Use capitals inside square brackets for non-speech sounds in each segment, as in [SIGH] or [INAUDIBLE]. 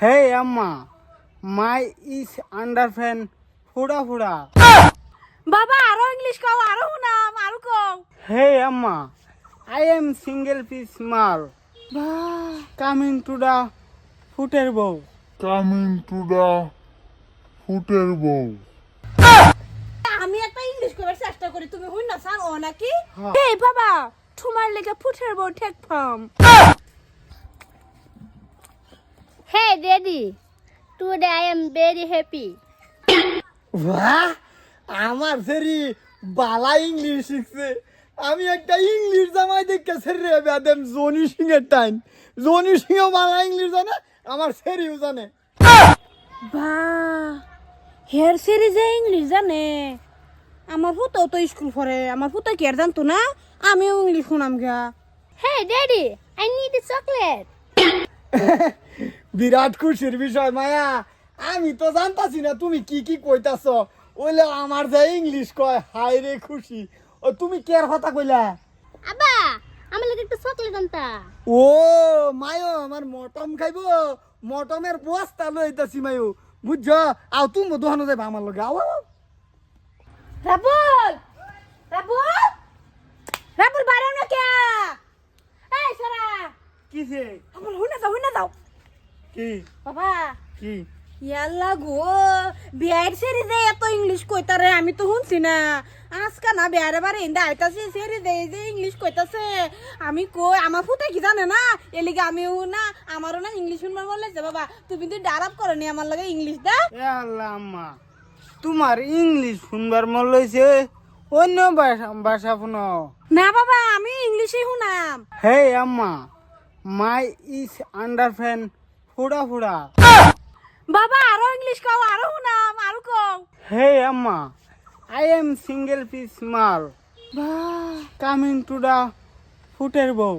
Hey Amma, my is under fan ফুড়া ফুড়া। বাবা আরও ইংলিশ কও আরও শুনাম আরও কও। Hey Amma, I am single piece mal coming to the ফুটের বউ। coming to the ফুটের বউ। আমি একটা ইংলিশ করার চেষ্টা করি তুমি হই না সান ও নাকি? হ্যাঁ। এই বাবা তোমার লেগে ফুটের বউ ঠেক ফাম Hey daddy, today I am very happy. বাহ আমার সেরি বালা ইংলিশ শিখছে। আমি একটা ইংলিশ জামাই দেখে সেরি বেদেম জনি সিং এর টাইম। জনি সিংও বালা ইংলিশ জানে আমার সেরিও জানে। বা হেয়ার সিরিজে ইংলিশ জানে। আমার ফুতো তো স্কুল পড়ে আমার ফুতো কি আর জানতো না? আমিও ইংলিশ শুনাম গা। Hey daddy, I need a chocolate. [LAUGHS] বিরাট খুশির বিষয় মায়া। আমি তো জানতাছি না তুমি কি কি কইতাছ। ওইলে আমার যে ইংলিশ কয় হাই রে খুশি। ও তুমি কের কথা কইলা? আবা আমার লাগে একটা চকলেট আনতা। ও মায়ো আমার মটম খাইব। মটমের বস্তা লইতাছি মায়ো। বুঝছ? আও তুমি দোহানো যাইবা আমার লগে আও। রাবুল! রাবুল! রাবুল বাইরে না কে এই সারা! কিসে? রাবুল হুই না যাও হুই না যাও। কি? বাবা কি? ইয়াল্লা গো বিয়ার সিরিজে এত ইংলিশ কইতারে আমি তো শুনছি না। আজকা না বিয়ারে বারে ইন্দা আইতাছে এই যে ইংলিশ কইতাছে। আমি কই আমার ফুতে কি জানে না? এলিগে আমিও না আমারও না ইংলিশ শুনবার বললে যে বাবা। তুমি তো ডারাপ করো নি আমার লাগে ইংলিশ দা। আল্লাহ আম্মা তোমার ইংলিশ শুনবার মন লইছে? অন্য ভাষা ভাষা শুনো। না বাবা আমি ইংলিশে শুনাম। Hey আম্মা মাই is under fan ফুড়া ফুড়া বাবা আরও ইংলিশ কও আরও শুনাম আরও কও। Hey Amma, I am single piece mal coming to the ফুটের বউ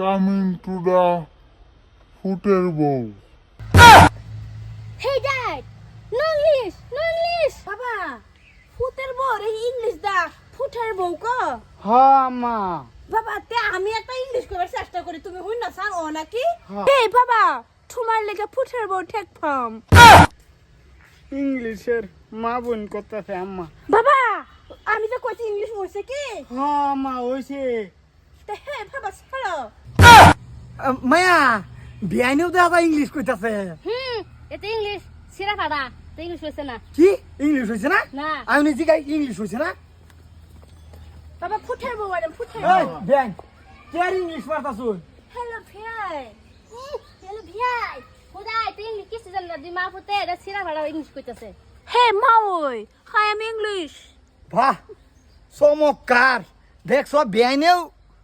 coming to the ফুটের বউ Hey dad, no English, no English. বাবা ফুতের বউ এই ইংলিশ দা ফুটের বউ ক। হ আম্মা। বাবা তে আমি একটা ইংলিশ করার চেষ্টা করি তুমি হই না সান ও নাকি। এই বাবা তোমার লেগে ফুটের বউ ঠেক ফাম ইংলিশের মা বোন করতেছে আম্মা। বাবা আমি তো কইছি ইংলিশ হইছে কি? হ আম্মা হইছে তে হে বাবা ছাড়ো। মায়া বিয়াইনেও দেখা যায় ইংলিশ কইতাছে। হুম এটা ইংলিশ সিরা ফাড়া তো ইংলিশ হয়েছে না। কি? ইংলিশ হইছে না? না। আমি জিগাই ইংলিশ হইছে না? বাবা ফুটের বউ ম্যাডাম ফুটের এই বিয়াইন কেয়ার ইংলিশ পারতাছুন হ্যালো ভাই হ্যালো ভাই খুদাই তো ইংলিশ কিছু জান না? দিমা ফুতে এটা সিরা ফাড়া ইংলিশ কইতাছে। হে মাওই হাই এম ইংলিশ বাহ চমৎকার। দেখছ বিয়াইনেও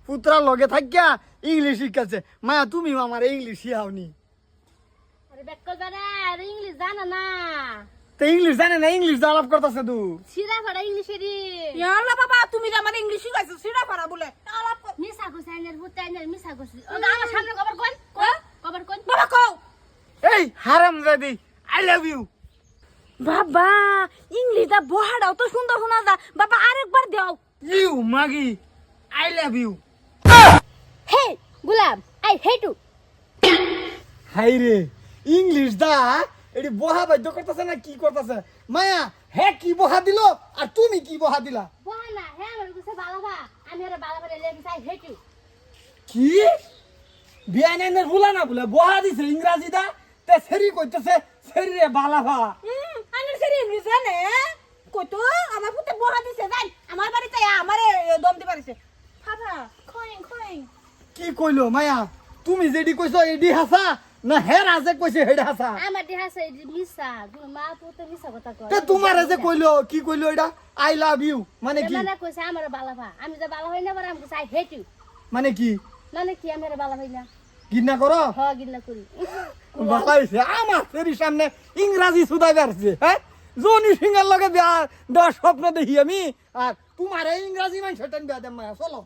পুত্রার লগে থাকিয়া ইংলিশ শিখাচ্ছে মায়া তুমি আমার ইংলিশ শিখাওনি। আরে বেক্ক জানা আর ইংলিশ জানা না। তো ইংলিশ জানে না ইংলিশ আলাপ করতেছে তু সিরা ফাড়া ইংলিশ এরি। ইয়াল্লা বাবা তুমি যে আমার ইংলিশ শিখাইছো সিরা পারা বলে। আলাপ মিসা ফুতে আইনের মিসা কইছে। ও আমার সামনে কবার কোন কোন কবার কোন? বাবা কও। এই হারাম দাদি আই লাভ ইউ বাবা ইংলিশ দা বহাড়াও তো সুন্দর শোনা যা বাবা আরেকবার দাও। ইউ মাগি আই লাভ ইউ হে গুলাম আই হেট ইউ। হাই রে ইংলিশ দা এটি বহা বাধ্য করতেছে না কি করতেছে? মায়া হে কি বহা দিল? আর তুমি কি বহা দিলা? বহানা হে আমার কইছে বালাবা আমি আরে বালাবা লেগে আই হেট ইউ। কি? বিয়ানের ভুলা না বলে বহা দিছে ইংরাজি দা তে সেরি কইতেছে সেরি রে বালাভা আনের সেরি ইংলিশ জানে? কই তো আমার পুতে বহা দিছে যাই আমার বাড়িতে আমারে দম দি পারিছে বাবা খইং খইং কি কইলো মায়া? তুমি যেডি কইছো এডি হাসা না হে রাজে কইছে হেডি হাসা? আমার দেহা সে মিসা মা পুতে মিসা কথা কয়। তে তোমারে যে কইলো কি কইলো এটা? আই লাভ ইউ মানে কি? মানে কইছে আমার বালাবা আমি যে বালা হই না বড় আমি কইছে আই হেট ইউ। মানে কি? মানে কি আমি আরে বালা হই না? গিন্না করো? হ্যাঁ গিন্না করি। বালাইছে আমার ফেরি সামনে ইংরাজি সুদা পারছে হ্যাঁ? জনি সিংহের লগে বিয়া দেওয়ার স্বপ্ন দেখি আমি। আর তোমার ইংরাজি মানুষ বিয়া দেম মায়া চলো।